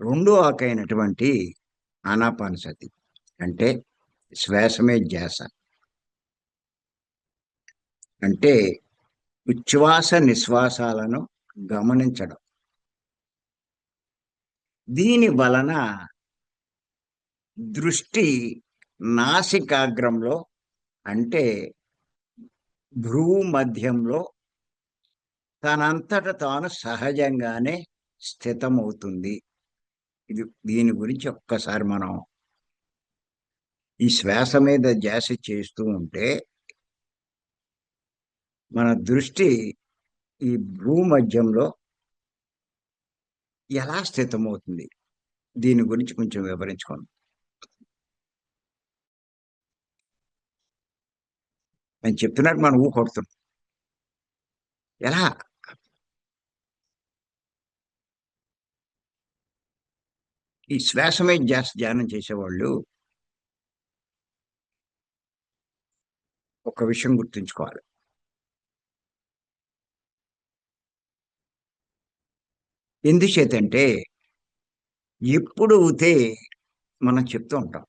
రెండో ఆకైనటువంటి ఆనాపానసతి అంటే శ్వాసమే ధ్యాస. అంటే ఉచ్ఛ్వాస నిశ్వాసాలను గమనించడం. దీని వలన దృష్టి నాసికాగ్రంలో అంటే భ్రూ మధ్యంలో తనంతట తాను సహజంగానే స్థితమవుతుంది. ఇది దీని గురించి ఒక్కసారి మనం ఈ శ్వాస మీద ధ్యాస చేస్తూ ఉంటే మన దృష్టి ఈ భూమధ్యంలో ఎలా స్థితమవుతుంది? దీని గురించి కొంచెం వివరించుకోండి. నేను చెప్తున్నట్టు మనం ఊ కొడుతున్నాం. ఎలా? ఈ శ్వాస మీద ధ్యాస ధ్యానం చేసేవాళ్ళు. ఒక విషయం గుర్తుంచుకోవాలి. ఎందుచేతంటే ఎప్పుడు అయితే మనం చెప్తూ ఉంటాం.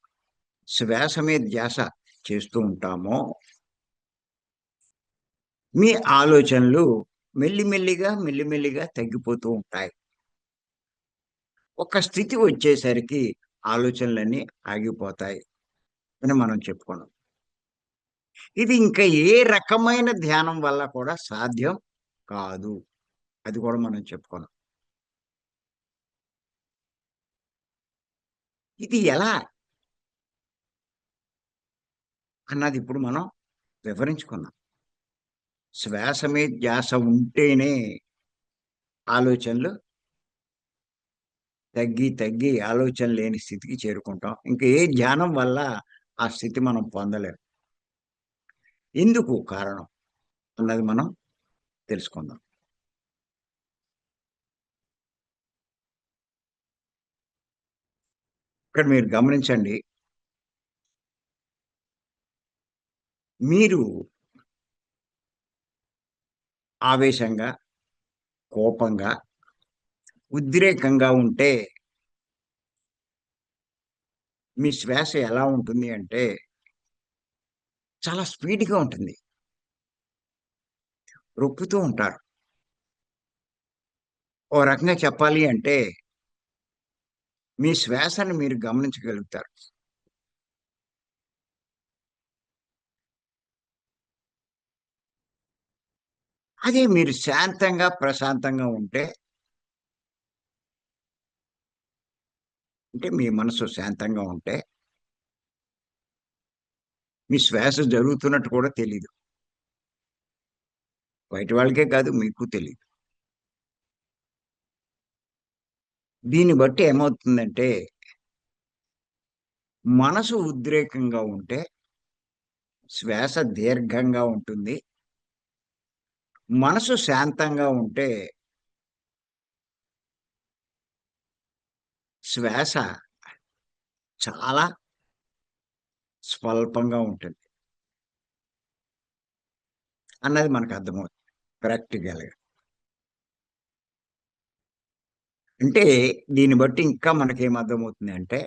శ్వాస మీద ధ్యాస చేస్తూ ఉంటామో మీ ఆలోచనలు మెల్లిమెల్లిగా మెల్లిమెల్లిగా తగ్గిపోతూ ఉంటాయి. ఒక స్థితి వచ్చేసరికి ఆలోచనలన్నీ ఆగిపోతాయి అని మనం చెప్పుకున్నాం. ఇది ఇంకా ఏ రకమైన ధ్యానం వల్ల కూడా సాధ్యం కాదు. అది కూడా మనం చెప్పుకున్నాం. ఇది ఎలా? అన్నది ఇప్పుడు మనం వివరించుకున్నాం. శ్వాస మీద ధ్యాస ఉంటేనే ఆలోచనలు తగ్గి తగ్గి ఆలోచన లేని స్థితికి చేరుకుంటాం. ఇంకా ఏ ధ్యానం వల్ల ఆ స్థితి మనం పొందలేము ఎందుకు కారణం అన్నది మనం తెలుసుకుందాం. ఇక్కడ మీరు గమనించండి. మీరు ఆవేశంగా కోపంగా ఉద్రేకంగా ఉంటే మీ శ్వాస ఎలా ఉంటుంది అంటే చాలా స్పీడ్గా ఉంటుంది. రొప్పుతూ ఉంటారు. ఓ రకంగా చెప్పాలి అంటే మీ శ్వాసను మీరు గమనించగలుగుతారు. అదే మీరు శాంతంగా ప్రశాంతంగా ఉంటే అంటే మీ మనసు శాంతంగా ఉంటే మీ శ్వాస జరుగుతున్నట్టు కూడా తెలీదు. బయట వాళ్ళకే కాదు మీకు తెలియదు దీన్ని బట్టి ఏమవుతుందంటే మనసు ఉద్రేకంగా ఉంటే శ్వాస దీర్ఘంగా ఉంటుంది. మనసు శాంతంగా ఉంటే శ్వాస చాలా స్వల్పంగా ఉంటుంది. అన్నది మనకు అర్థమవుతుంది. ప్రాక్టికల్గా. అంటే దీన్ని బట్టి ఇంకా మనకేం అర్థమవుతుంది అంటే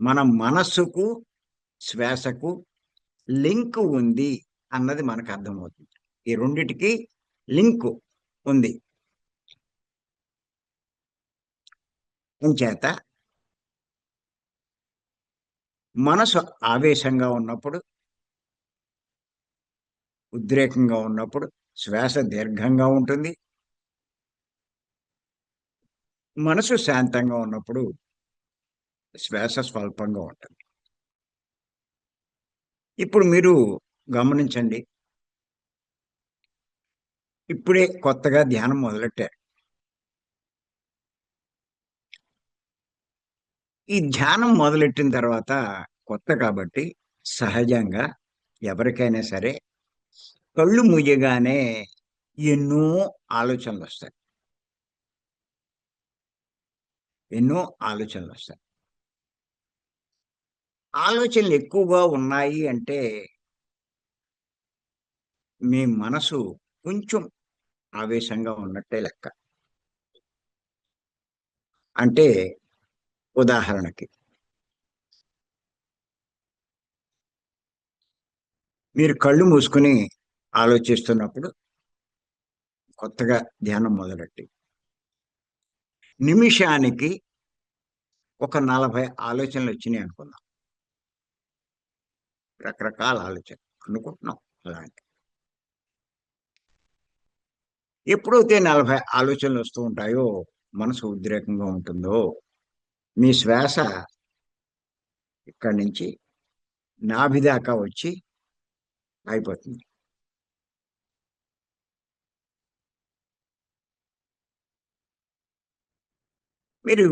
మన మనస్సుకు శ్వాసకు లింక్ ఉంది అన్నది మనకు అర్థమవుతుంది. ఈ రెండిటికి లింక్ ఉంది. చేత మనసు ఆవేశంగా ఉన్నప్పుడు ఉద్రేకంగా ఉన్నప్పుడు శ్వాస దీర్ఘంగా ఉంటుంది. మనసు శాంతంగా ఉన్నప్పుడు శ్వాస స్వల్పంగా ఉంటుంది. ఇప్పుడు మీరు గమనించండి. ఇప్పుడే కొత్తగా ధ్యానం మొదలెట్టారు. ఈ ధ్యానం మొదలెట్టిన తర్వాత కొత్త కాబట్టి సహజంగా ఎవరికైనా సరే కళ్ళు మూయగానే ఎన్నో ఆలోచనలు వస్తాయి ఎన్నో ఆలోచనలు వస్తాయి ఆలోచనలు ఎక్కువగా ఉన్నాయి అంటే మీ మనసు కొంచెం ఆవేశంగా ఉన్నట్టే లెక్క. అంటే ఉదాహరణకి. మీరు కళ్ళు మూసుకుని ఆలోచిస్తున్నప్పుడు కొత్తగా ధ్యానం మొదలెట్టి నిమిషానికి ఒక నలభై ఆలోచనలు వచ్చినాయి అనుకుందాం. రకరకాల ఆలోచన అనుకుంటున్నాం అలాంటి ఎప్పుడైతే నలభై ఆలోచనలు వస్తూ ఉంటాయో మనసు ఉద్రేకంగా ఉంటుందో మీ శ్వాస ఇక్కడి నుంచి నాభి దాకా వచ్చి అయిపోతుంది మీరు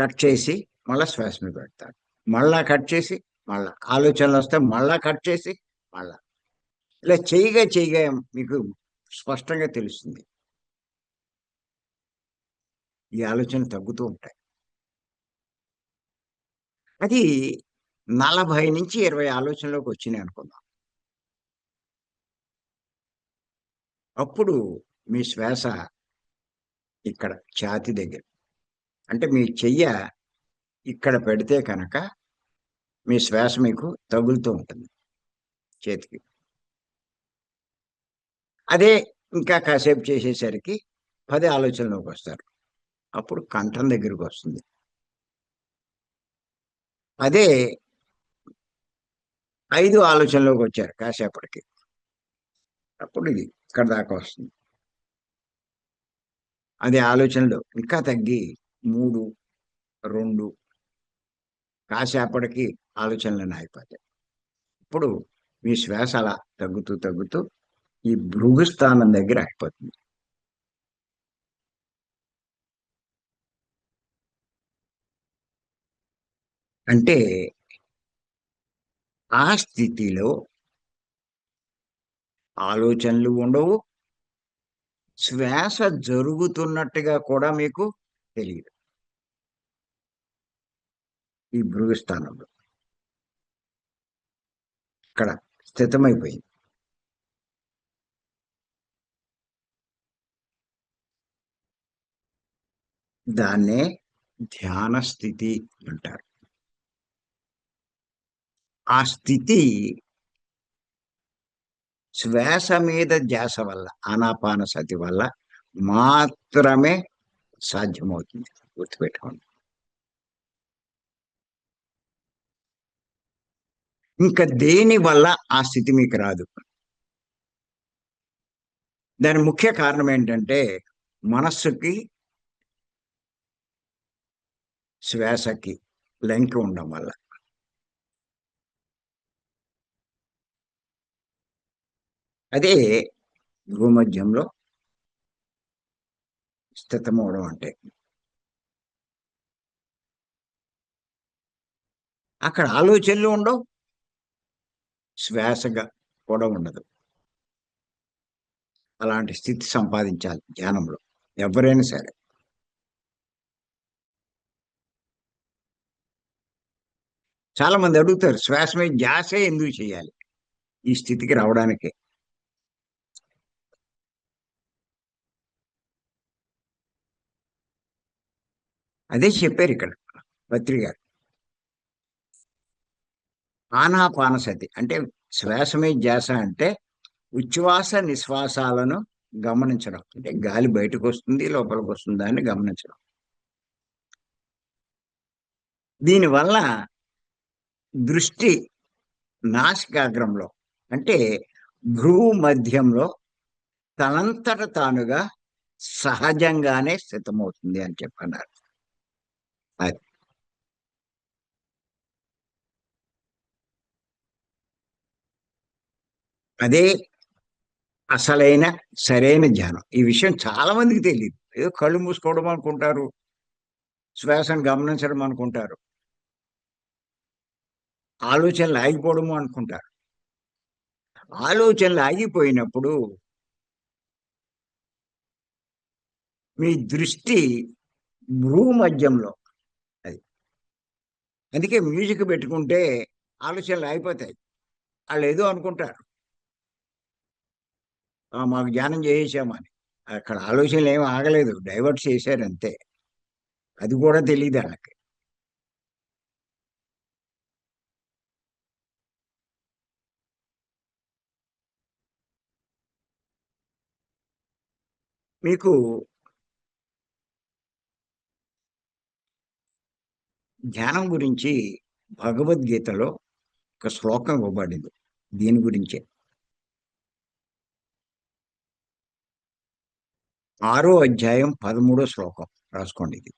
కట్ చేసి మళ్ళా శ్వాస మీద పెడతారు. మళ్ళా కట్ చేసి మళ్ళా ఆలోచనలు వస్తే మళ్ళా కట్ చేసి మళ్ళా. ఇలా చేయగా చేయగా మీకు స్పష్టంగా తెలుస్తుంది. ఈ ఆలోచన తగ్గుతూ ఉంటాయి. అది నలభై నుంచి ఇరవై ఆలోచనలోకి వచ్చినాయి అనుకుందాం. అప్పుడు మీ శ్వాస ఇక్కడ ఛాతి దగ్గర అంటే మీ చెయ్య ఇక్కడ పెడితే కనుక మీ శ్వాస మీకు తగులుతూ ఉంటుంది చేతికి. అదే ఇంకా కాసేపు చేసేసరికి పది ఆలోచనలోకి వస్తారు. అప్పుడు కంఠం దగ్గరికి వస్తుంది. అదే ఐదు ఆలోచనలోకి వచ్చారు కాసేపటికి. అప్పుడు ఇది ఇక్కడ దాకా వస్తుంది. అదే ఆలోచనలు ఇంకా తగ్గి మూడు రెండు కాసేపటికి ఆలోచనలను అయిపోతాయి. ఇప్పుడు మీ శ్వాస అలా తగ్గుతూ తగ్గుతూ ఈ భృగు స్థానం దగ్గర అయిపోతుంది. అంటే ఆ స్థితిలో ఆలోచనలు ఉండవు. శ్వాస జరుగుతున్నట్టుగా కూడా మీకు తెలియదు. ఈ భృగస్థానంలో ఇక్కడ స్థితమైపోయింది. దాన్నే ధ్యాన స్థితి అంటారు. ఆ స్థితి శ్వాస మీద ధ్యాస వల్ల ఆనాపాన సతి వల్ల మాత్రమే సాధ్యమవుతుంది. గుర్తుపెట్టుకోండి. ఇంకా దేని వల్ల ఆ స్థితి మీకు రాదు? దాని ముఖ్య కారణం ఏంటంటే మనస్సుకి శ్వాసకి లింక్ ఉండడం వల్ల. అదే భూమధ్యంలో స్థితమవడం అంటే. అక్కడ ఆలోచనలు ఉండవు. శ్వాసగా కూడా ఉండదు. అలాంటి స్థితి సంపాదించాలి ధ్యానంలో ఎవరైనా సరే. చాలా మంది అడుగుతారు శ్వాస మీద ఎందుకు చేయాలి? ఈ స్థితికి రావడానికి. అదే చెప్పారు ఇక్కడ పత్రిక ఆనాపానసతి అంటే శ్వాస మీద ధ్యాస అంటే ఉచ్ఛ్వాస నిశ్వాసాలను గమనించడం. అంటే గాలి బయటకు వస్తుంది లోపలికి వస్తుంది అని గమనించడం. దీనివల్ల దృష్టి నాసికాగ్రంలో అంటే భ్రూ మధ్యంలో తనంతట తానుగా సహజంగానే స్థితమవుతుంది అని చెప్పన్నారు అది అదే అసలైన సరైన ధ్యానం ఈ విషయం చాలా మందికి తెలియదు ఏదో కళ్ళు మూసుకోవడం అనుకుంటారు శ్వాసను గమనించడం అనుకుంటారు. ఆలోచనలు ఆగిపోవడము అనుకుంటారు. ఆలోచనలు ఆగిపోయినప్పుడు మీ దృష్టి భూమధ్యంలో అది. అందుకే మ్యూజిక్ పెట్టుకుంటే ఆలోచనలు ఆగిపోతాయి. వాళ్ళు ఏదో అనుకుంటారు. మాకు ధ్యానం చేసేసామని అక్కడ ఆలోచనలు ఏమి ఆగలేదు. డైవర్ట్ చేశారు అంతే. అది కూడా తెలియదు వాళ్ళకి మీకు ధ్యానం గురించి భగవద్గీతలో ఒక శ్లోకం ఇవ్వబడింది. దీని గురించే. ఆరో అధ్యాయం పదమూడో శ్లోకం. రాసుకోండి ఇది.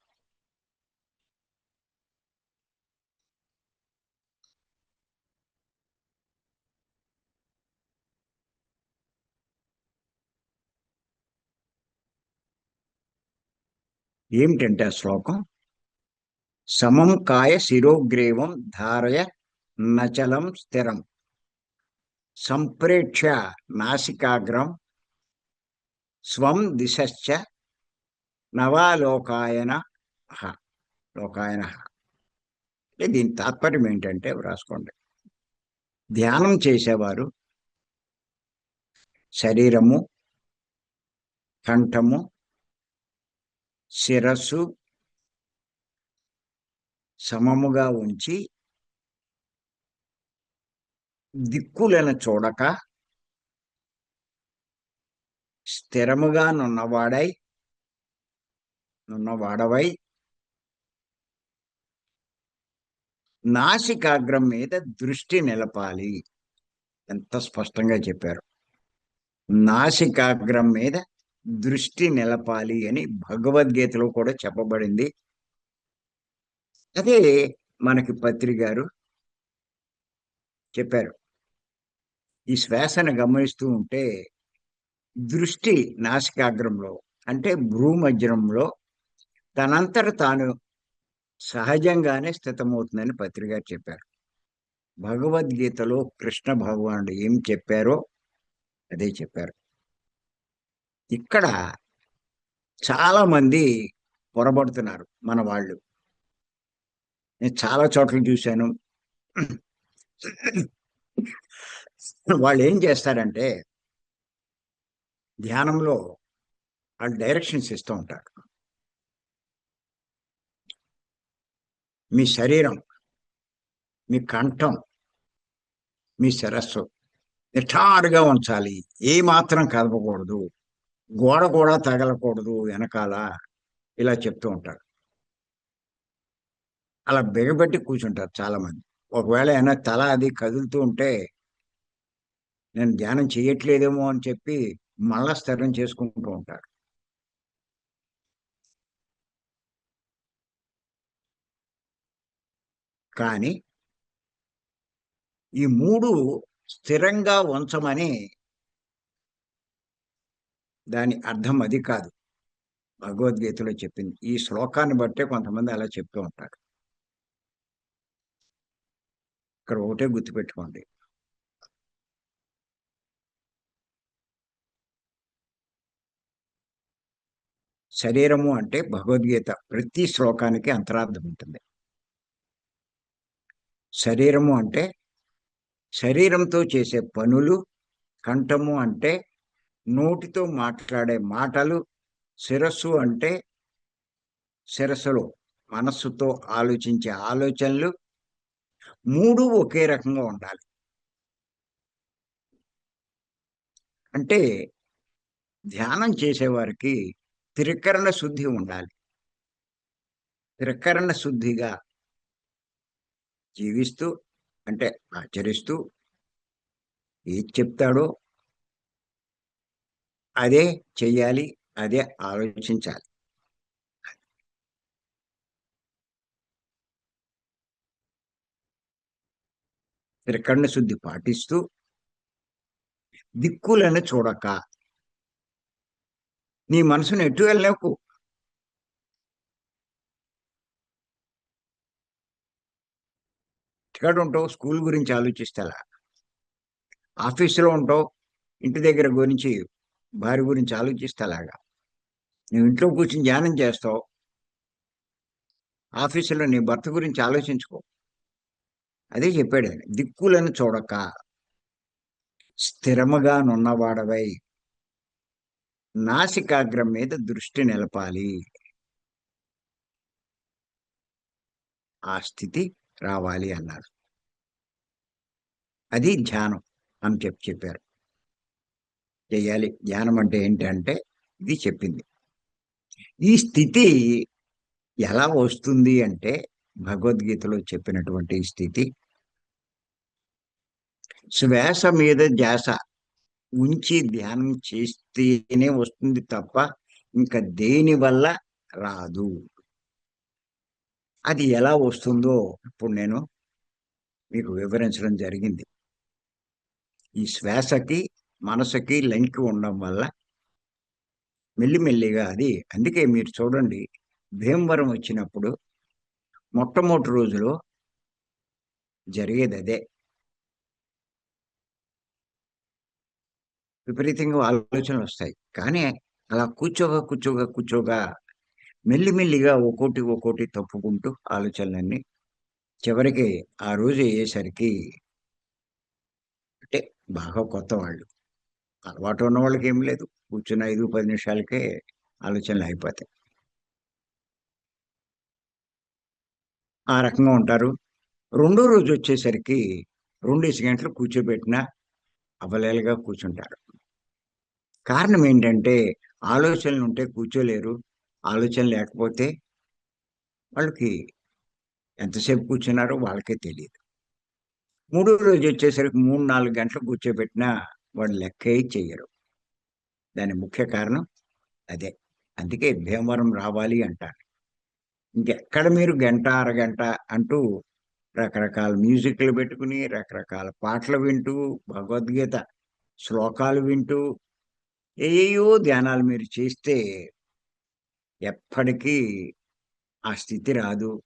ఏమిటంటే ఆ శ్లోకం? సమం కాయ శిరోగ్రీవం ధారయ నచలం స్థిరం. సంప్రేక్ష నాసికాగ్రం స్వం దిశశ్చ నవాలోకాయన హ లోకాయన హ. అంటే దీని తాత్పర్యం ఏంటంటే వ్రాసుకోండి ధ్యానం చేసేవారు శరీరము కంఠము శిరస్సు సమముగా ఉంచి దిక్కులను చూడక స్థిరముగా నున్నవాడై నున్నవాడవై నాసికాగ్రం మీద దృష్టి నిలపాలి. ఎంత స్పష్టంగా చెప్పారు. నాసికాగ్రం మీద దృష్టి నిలపాలి అని భగవద్గీతలో కూడా చెప్పబడింది. అదే మనకి పత్రి గారు చెప్పారు. ఈ శ్వాసను గమనిస్తూ ఉంటే దృష్టి నాసికాగ్రంలో అంటే భ్రూమధ్యంలో తనంతట తాను సహజంగానే స్థితమవుతుందని పత్రిక చెప్పారు. భగవద్గీతలో కృష్ణ భగవానుడు ఏం చెప్పారో అదే చెప్పారు. ఇక్కడ చాలా మంది పొరబడుతున్నారు మన వాళ్ళు. నేను చాలా చోట్ల చూశాను. వాళ్ళు ఏం చేస్తారంటే ధ్యానంలో వాళ్ళు డైరెక్షన్స్ ఇస్తూ ఉంటారు. మీ శరీరం మీ కంఠం మీ శిరస్సు నిఠారుగా ఉంచాలి. ఏ మాత్రం కదపకూడదు. గోడ కూడా తగలకూడదు వెనకాల ఇలా చెప్తూ ఉంటారు. అలా బిగబెట్టి కూర్చుంటారు చాలామంది. ఒకవేళ ఏమైనా తల అది కదులుతూ ఉంటే నేను ధ్యానం చేయట్లేదేమో అని చెప్పి మళ్ళా స్థిరం చేసుకుంటూ ఉంటారు కానీ ఈ మూడు స్థిరంగా ఉంచమని దాని అర్థం అది కాదు. భగవద్గీతలో చెప్పింది. ఈ శ్లోకాన్ని బట్టే కొంతమంది అలా చెప్తూ ఉంటారు. ఇక్కడ ఒకటే గుర్తుపెట్టుకోండి. శరీరము అంటే భగవద్గీత. ప్రతి శ్లోకానికి అంతరార్థం ఉంటుంది. శరీరము అంటే శరీరంతో చేసే పనులు కంఠము అంటే నోటితో మాట్లాడే మాటలు శిరస్సు అంటే శిరస్సులో మనస్సుతో ఆలోచించే ఆలోచనలు మూడు ఒకే రకంగా ఉండాలి. అంటే ధ్యానం చేసేవారికి త్రికరణ శుద్ధి ఉండాలి. త్రికరణ శుద్ధిగా జీవిస్తూ అంటే ఆచరిస్తూ ఏది చెప్తాడో అదే చెయ్యాలి అదే ఆలోచించాలి. త్రికరణ శుద్ధి పాటిస్తూ దిక్కులను చూడక నీ మనసును ఎటు వెళ్ళకు. ఇక్కడ ఉంటావు? స్కూల్ గురించి ఆలోచిస్తే ఆఫీసులో ఉంటావు? ఇంటి దగ్గర గురించి భార్య గురించి ఆలోచిస్తేలాగా? నువ్వు ఇంట్లో కూర్చొని ధ్యానం చేస్తావు? ఆఫీసులో నీ భర్త గురించి ఆలోచించుకో. అదే చెప్పాడు దిక్కులను చూడక స్థిరముగా నున్నవాడవై నాసికాగ్రం మీద దృష్టి నిలపాలి. ఆ స్థితి రావాలి అన్నారు. అది ధ్యానం అని చెప్పి చెప్పారు. చెయ్యాలి ధ్యానం అంటే ఏంటంటే ఇది చెప్పింది. ఈ స్థితి ఎలా వస్తుంది అంటే భగవద్గీతలో చెప్పినటువంటి స్థితి. శ్వాస మీద ధ్యాస ఉంచి ధ్యానం చేస్తేనే వస్తుంది తప్ప ఇంకా దేని వల్ల రాదు. అది ఎలా వస్తుందో ఇప్పుడు నేను మీకు వివరించడం జరిగింది. ఈ శ్వాసకి మనసుకి లింక్ ఉండడం వల్ల మెల్లిమెల్లిగా అది అందుకే మీరు చూడండి భీమవరం వచ్చినప్పుడు మొట్టమొదటి రోజులో జరిగేది అదే. విపరీతంగా ఆలోచనలు వస్తాయి. కానీ అలా కూర్చోగా కూర్చోగా కూర్చోగా మెల్లిమెల్లిగా ఒక్కోటి ఒక్కోటి తప్పుకుంటూ ఆలోచనలన్నీ చివరికి ఆ రోజు అయ్యేసరికి అంటే బాగా కొత్త వాళ్ళు. అలవాటు ఉన్న వాళ్ళకి ఏం లేదు. కూర్చున్న ఐదు పది నిమిషాలకే ఆలోచనలు అయిపోతాయి. ఆ రకంగా ఉంటారు. రెండో రోజు వచ్చేసరికి రెండేసి గంటలు కూర్చోబెట్టిన అవలేలుగా కూర్చుంటారు. కారణం ఏంటంటే ఆలోచనలు ఉంటే కూర్చోలేరు. ఆలోచన లేకపోతే వాళ్ళకి ఎంతసేపు కూర్చున్నారో వాళ్ళకే తెలియదు మూడో రోజు వచ్చేసరికి మూడు నాలుగు గంటలు కూర్చోబెట్టినా వాళ్ళు లెక్కే చేయరు దాని ముఖ్య కారణం అదే. అందుకే భీమవరం రావాలి అంటారు. ఇంకెక్కడ మీరు గంట అరగంట అంటూ రకరకాల మ్యూజిక్లు పెట్టుకుని రకరకాల పాటలు వింటూ భగవద్గీత శ్లోకాలు వింటూ ఏయో ధ్యానాలు మీరు చేస్తే ఎప్పటికీ ఆ స్థితి రాదు.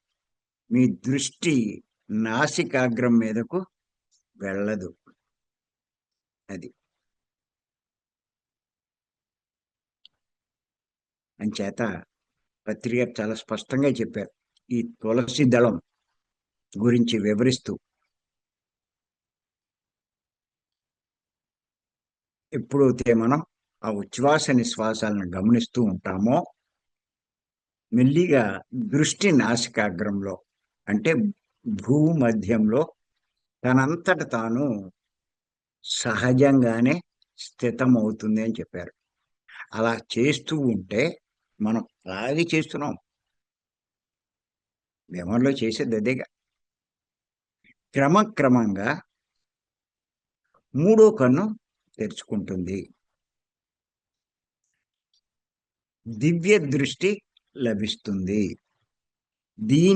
మీ దృష్టి నాసికాగ్రం మీదకు వెళ్ళదు. అది. అంచేత పత్రిక చాలా స్పష్టంగా చెప్పారు. ఈ తులసి దళం గురించి వివరిస్తూ. ఎప్పుడైతే మనం ఆ ఉచ్ఛ్వాస నిశ్వాసాలను గమనిస్తూ ఉంటామో మెల్లిగా దృష్టి నాసికాగ్రంలో అంటే భూమధ్యంలో తనంతట తాను సహజంగానే స్థితమవుతుంది అని చెప్పారు. అలా చేస్తూ ఉంటే మనం అలాగే చేస్తున్నాం. మెమరీలో చేసేది అదేగా క్రమక్రమంగా మూడో కన్ను తెరుచుకుంటుంది. దివ్య దృష్టి లభిస్తుంది. దీని